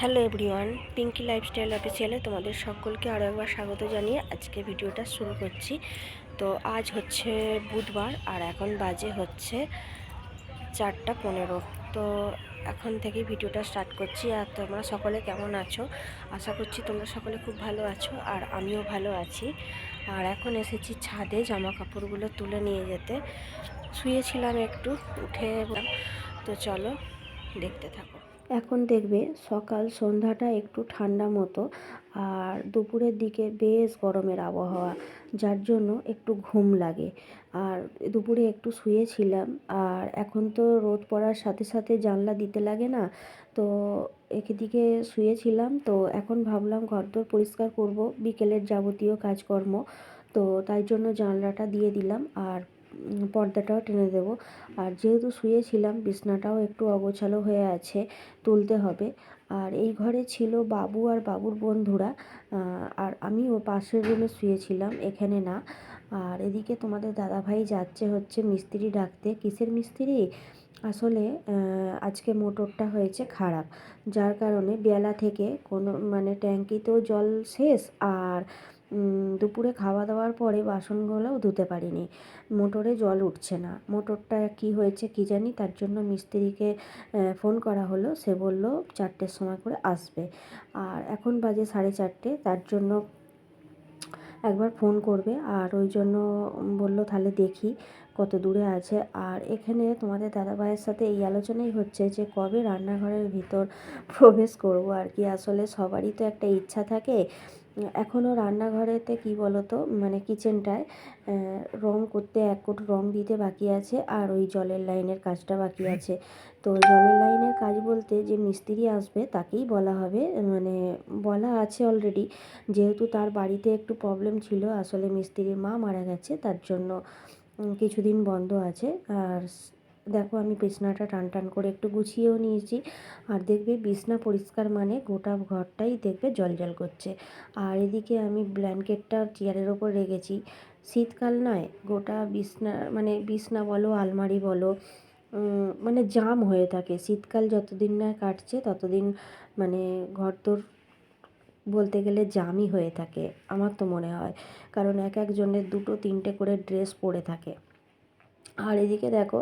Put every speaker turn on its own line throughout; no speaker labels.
Hello everyone, Pinky lifestyle অফিসিয়ালে তোমাদের সকলকে আরও একবার স্বাগত জানিয়ে আজকে ভিডিওটা শুরু করছি। তো আজ হচ্ছে বুধবার আর এখন বাজে হচ্ছে চারটা পনেরো। তো এখন থেকে ভিডিওটা স্টার্ট করছি। আর তোমরা সকলে কেমন আছো? আশা করছি তোমরা সকলে খুব ভালো আছো আর আমিও ভালো আছি। আর এখন এসেছি ছাদে জামা কাপড়গুলো তুলে নিয়ে যেতে। শুয়েছিলাম একটু, উঠে। তো চলো দেখতে থাকো। এখন দেখবে সকাল সন্ধ্যাটা একটু ঠান্ডা মতো আর দুপুরের দিকে বেশ গরমের আবহাওয়া, যার জন্য একটু ঘুম লাগে। আর দুপুরে একটু শুয়েছিলাম আর এখন তো রোদ পড়ার সাথে সাথে জানলা দিতে লাগে না, তো একদিকে শুয়েছিলাম। তো এখন ভাবলাম ঘর ঘরদোর পরিষ্কার করব, বিকেলের যাবতীয় কাজকর্ম, তো তাই জন্য জানলাটা দিয়ে দিলাম। আর পর্দাটাও টেনে দেবো। আর যেহেতু শুয়েছিলাম, বিছনাটাও একটু অগোছালো হয়ে আছে, তুলতে হবে। আর এই ঘরে ছিল বাবু আর বাবুর বন্ধুরা আর আমি ও পাশের রুমে শুয়েছিলাম, এখানে না। আর এদিকে তোমাদের দাদাভাই যাচ্ছে হচ্ছে মিস্ত্রি ডাকতে। কিসের মিস্ত্রি? আসলে আজকে মোটরটা হয়েছে খারাপ। যার কারণে বেলা থেকে কোনো মানে ট্যাঙ্কিতেও জল শেষ, আর দুপুরে খাওয়া দাওয়ার পরে বাসনগুলোও ধুতে পারিনি। মোটরে জল উঠছে না। মোটরটা কি হয়েছে কি জানি, তার জন্য মিস্ত্রিকে ফোন করা হলো। সে বলল, চারটের সময় করে আসবে। আর এখন বাজে সাড়ে চারটে। তার জন্য একবার ফোন করবে। আর ওই জন্য বলল, তাহলে দেখি কত দূরে আছে। আর এখানে তোমাদের দাদাভাইয়ের সাথে এই আলোচনাই হচ্ছে যে, কবে রান্নাঘরের ভিতর প্রবেশ করব আর কি। আসলে সবারই তো একটা ইচ্ছা থাকে। এখনও রান্নাঘরেতে কি বলো তো মানে কিচেনটায় রং করতে এক কোট রং দিতে বাকি আছে আর ওই জলের লাইনের কাজটা বাকি আছে। তো জলের লাইনের কাজ বলতে যে মিস্ত্রি আসবে তাকেই বলা হবে মানে বলা আছে অলরেডি যেহেতু তার বাড়িতে একটু প্রবলেম ছিল, আসলে মিস্ত্রির মা মারা গেছে, তার জন্য কিছুদিন বন্ধ আছে। আর দেখো আমি বিছনাটা টান টান করে একটু গুছিয়েও নিয়েছি। আর দেখবে বিছনা পরিষ্কার মানে গোটা ঘরটাই দেখবে জল জল করছে। আর এদিকে আমি ব্ল্যাঙ্কেটটা চেয়ারের ওপর রেখেছি। শীতকাল নয়, গোটা বিছনা মানে বিছনা বলো, আলমারি বলো মানে জাম হয়ে থাকে। শীতকাল যতদিন না কাটছে ততদিন মানে ঘর তোর বলতে গেলে জামই হয়ে থাকে, আমার তো মনে হয়। কারণ এক একজনের দুটো তিনটে করে ড্রেস পরে থাকে। আর এদিকে দেখো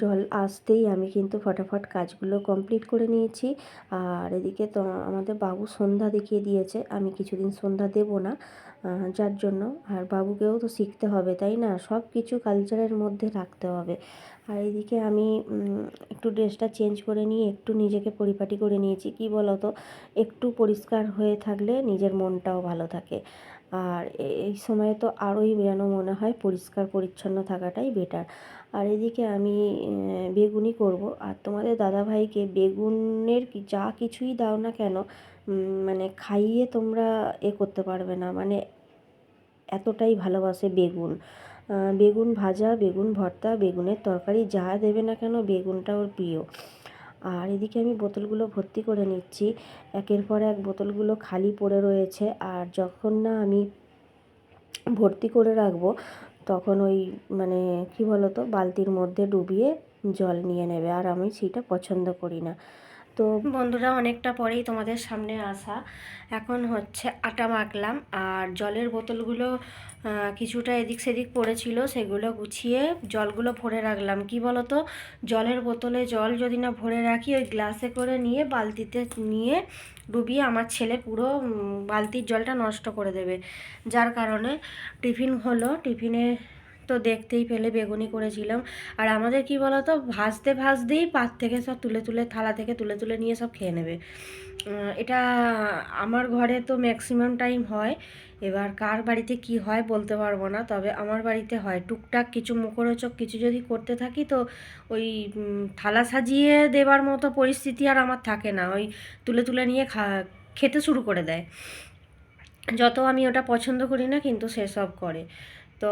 জল আসতেই আমি কিন্তু ফটাফট কাজগুলো কমপ্লিট করে নিয়েছি। আর এদিকে তো আমাদের বাবু সন্ধ্যা দেখিয়ে দিয়েছে, আমি কিছুদিন সন্ধ্যা দেব না যার জন্য। আর বাবুকেও তো শিখতে হবে, তাই না? সব কিছু কালচারের মধ্যে রাখতে হবে। আর এদিকে আমি একটু ড্রেসটা চেঞ্জ করে নিয়ে একটু নিজেকে পরিপাটি করে নিয়েছি। কি বলো তো একটু পরিষ্কার হয়ে থাকলে নিজের মনটাও ভালো থাকে। আর এই সময় তো আরোই যেন মনে হয় পরিষ্কার পরিচ্ছন্ন থাকাটাই বেটার আর এদিকে আমি আহ, বেগুনি করব। আর তোমাদের দাদাভাইকে বেগুনের যা কিছুই দাও না কেন মানে খাইয়ে তোমরা এ করতে পারবে না। মানে এতটাই ভালোবাসে বেগুন। বেগুন ভাজা বেগুন ভর্তা বেগুনের তরকারি যা দেবে না কেন বেগুনটা ওর প্রিয়। আর এদিকে আমি বোতলগুলো ভর্তি করে নিচ্ছি। একের পর এক বোতলগুলো খালি পড়ে রয়েছে আর যখন না আমি ভর্তি করে রাখব, তখন ওই মানে কি বলতো, বালতির মধ্যে ডুবিয়ে জল নিয়ে নেবে। আর আমি সেটা পছন্দ করি না। তো বন্ধুরা, অনেকটা পরেই তোমাদের সামনে আসা। এখন হচ্ছে আটা মাখলাম আর জলের বোতলগুলো কিছুটা এদিক সেদিক পড়েছিল, সেগুলো গুছিয়ে জলগুলো ভরে রাখলাম। কি বলতো? জলের বোতলে জল যদি না ভরে রাখি, ওই গ্লাসে করে নিয়ে বালতিতে নিয়ে ডুবিয়ে আমার ছেলে পুরো বালতির জলটা নষ্ট করে দেবে। যার কারণে টিফিন হলো। টিফিনে তো দেখতেই পেলে বেগুনি করেছিলাম। আর আমাদের কি বলতো, ভাজতে ভাজতেই পাত থেকে সব তুলে তুলে থালা থেকে তুলে তুলে নিয়ে সব খেয়ে নেবে। এটা আমার ঘরে তো ম্যাক্সিমাম টাইম হয়। এবার কার বাড়িতে কি হয় বলতে পারব না, তবে আমার বাড়িতে হয়। টুকটাক কিছু মুখরোচক কিছু যদি করতে থাকি তো ওই থালা সাজিয়ে দেবার মতো পরিস্থিতি আর আমার থাকে না। ওই তুলে তুলে নিয়ে খা, খেতে শুরু করে দেয়। যত আমি ওটা পছন্দ করি না কিন্তু সেসব করে। তো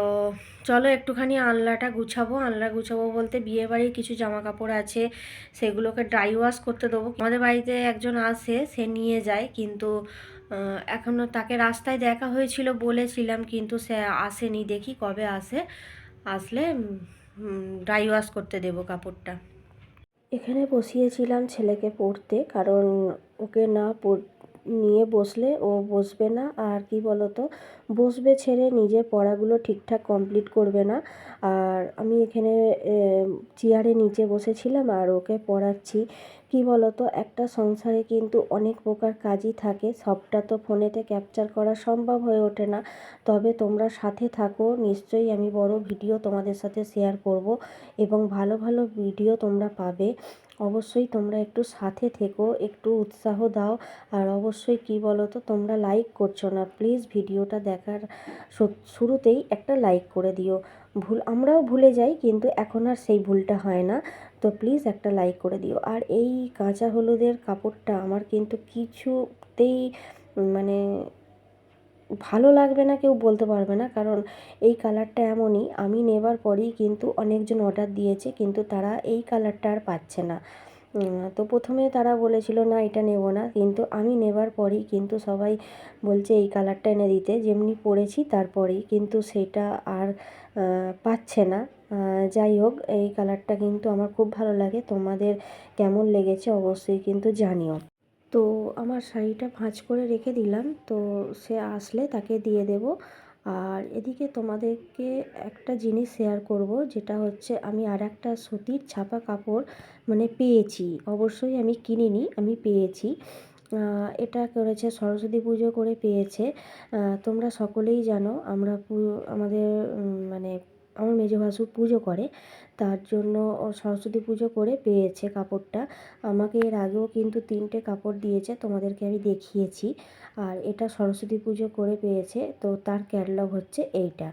চলো একটুখানি আনলাটা গুছাবো। আনলা গুছাবো বলতে বিয়ে বাড়ির কিছু জামা কাপড় আছে, সেগুলোকে ড্রাই ওয়াশ করতে দেবো। আমাদের বাড়িতে একজন আসে, সে নিয়ে যায় কিন্তু এখনও তাকে রাস্তায় দেখা হয়েছিল বলেছিলাম কিন্তু সে আসেনি। দেখি কবে আসে। আসলে ড্রাই ওয়াশ করতে দেবো কাপড়টা। এখানে বসিয়েছিলাম ছেলেকে পড়তে কারণ ওকে না পড় নিয়ে বসলে ও বসবে না। আর কি বলতো? বসবে ছেড়ে নিজের পড়াগুলো ঠিকঠাক কমপ্লিট করবে না। আর আমি এখানে চেয়ারে নিচে বসেছিলাম আর ওকে পড়াচ্ছি। কি বলতো, একটা সংসারে কিন্তু অনেক প্রকার কাজই থাকে, সবটা তো ফোনেতে ক্যাপচার করা সম্ভব হয়ে ওঠে না। তবে তোমরা সাথে থাকো, নিশ্চয়ই আমি বড় ভিডিও তোমাদের সাথে শেয়ার করব এবং ভালো ভালো ভিডিও তোমরা পাবে। অবশ্যই তোমরা একটু সাথে থেকো, একটু উৎসাহ দাও, আর অবশ্যই কি বলো তো তোমরা লাইক করছ না প্লিজ ভিডিওটা দেখার শুরুতেই একটা লাইক করে দিও। ভুল, আমরাও ভুলে যাই, কিন্তু এখন আর সেই ভুলটা হয় না। তো প্লিজ একটা লাইক করে দিও। আর এই কাঁচা হলুদের কাপড়টা আমার কিন্তু কিছুতেই মানে ভালো লাগবে না, কেউ বলতে পারবে না। কারণ এই কালারটা এমনই, আমি নেবার পরেই কিন্তু অনেকজন অর্ডার দিয়েছে, কিন্তু তারা এই কালারটা আর পাচ্ছে না। তো প্রথমে তারা বলেছিল, না, এটা নেব না। কিন্তু আমি নেবার পরেই কিন্তু সবাই বলছে, এই কালারটা এনে দিতে। যেমনি পরেছি তারপরেই। কিন্তু সেটা আর পাচ্ছে না। যাই হোক, এই কালারটা কিন্তু আমার খুব ভালো লাগে। তোমাদের কেমন লেগেছে অবশ্যই কিন্তু জানিও। তো আমার শাড়িটা ভাঁজ করে রেখে দিলাম। তো সে আসলে তাকে দিয়ে দেব। আর এদিকে তোমাদেরকে একটা জিনিস শেয়ার করব, যেটা হচ্ছে আমি আর একটা সুতির ছাপা কাপড় মানে পেয়েছি। অবশ্যই আমি কিনিনি, আমি পেয়েছি। এটা করেছে সরস্বতী পুজো করে পেয়েছে। তোমরা সকলেই জানো, আমরা আমাদের মানে আমার মেজো ভাসুর পুজো করে, তার জন্য সরস্বতী পুজো করে পেয়েছে কাপড়টা। আমাকে এর আগেও কিন্তু তিনটে কাপড় দিয়েছে, তোমাদেরকে আমি দেখিয়েছি। আর এটা সরস্বতী পুজো করে পেয়েছে, তো তার ক্যাটলগ হচ্ছে এইটা।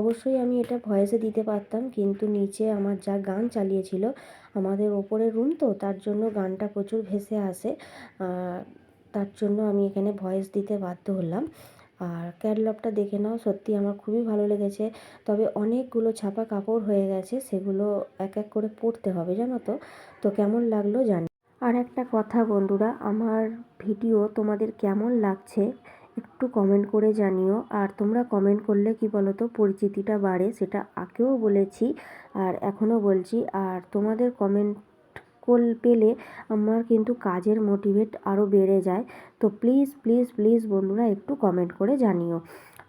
অবশ্যই আমি এটা ভয়েসে দিতে পারতাম, কিন্তু নিচে আমার যা গান চালিয়েছিল, আমাদের ওপরের রুম তো, তার জন্য গানটা প্রচুর ভেসে আসে। তার জন্য আমি এখানে ভয়েস দিতে বাধ্য হলাম। আর ক্যাটলগটা দেখে নাও সত্যি আমার খুবই ভালো লেগেছে। তবে অনেকগুলো ছাপা কাপড় হয়ে গেছে, সেগুলো এক এক করে পরতে হবে, জানো তো? তো কেমন লাগল জানি। আর একটা কথা বন্ধুরা, আমার ভিডিও তোমাদের কেমন লাগছে একটু কমেন্ট করে জানিও। আর তোমরা কমেন্ট করলে কি বলো তো পরিচিতিটা বাড়ে, সেটা আগেও বলেছি আর এখনও বলছি। আর তোমাদের কমেন্ট কোল পেলে আমার কিন্তু কাজের মোটিভেট আরও বেড়ে যায়। তো প্লিজ প্লিজ প্লিজ বন্ধুরা একটু কমেন্ট করে জানিও।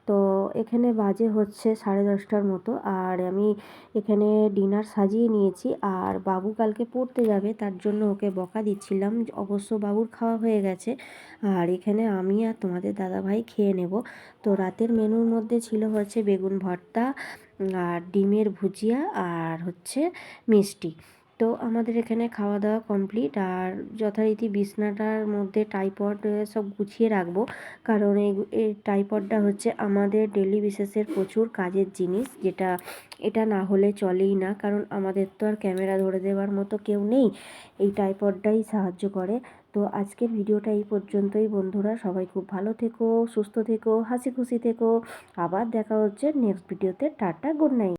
তো এখানে বাজে হচ্ছে সাড়ে দশটার মতো। আর আমি এখানে ডিনার সাজিয়ে নিয়েছি। আর বাবু কালকে পড়তে যাবে, তার জন্য ওকে বকা দিচ্ছিলাম। অবশ্য বাবুর খাওয়া হয়ে গেছে। আর এখানে আমি আর তোমাদের দাদাভাই খেয়ে নেব। তো রাতের মেনুর মধ্যে ছিল হচ্ছে বেগুন ভর্তা, আর ডিমের ভুজিয়া, আর হচ্ছে মিষ্টি। তো আমাদের এখানে খাওয়া দাওয়া কমপ্লিট আর যথারীতি বিছনাটার মধ্যে টাইপড সব গুছিয়ে রাখব। কারণ এই এই টাইপডটা হচ্ছে আমাদের ডেলি বেসিসের প্রচুর কাজের জিনিস, যেটা, এটা না হলে চলেই না। কারণ আমাদের তো আর ক্যামেরা ধরে দেওয়ার মতো কেউ নেই, এই টাইপডটাই সাহায্য করে। তো আজকের ভিডিওটা এই পর্যন্তই, বন্ধুরা। সবাই খুব ভালো থেকো, সুস্থ থেকো হাসি খুশি থেকো। আবার দেখা হচ্ছে নেক্সট ভিডিওতে টাটা গুড নাইট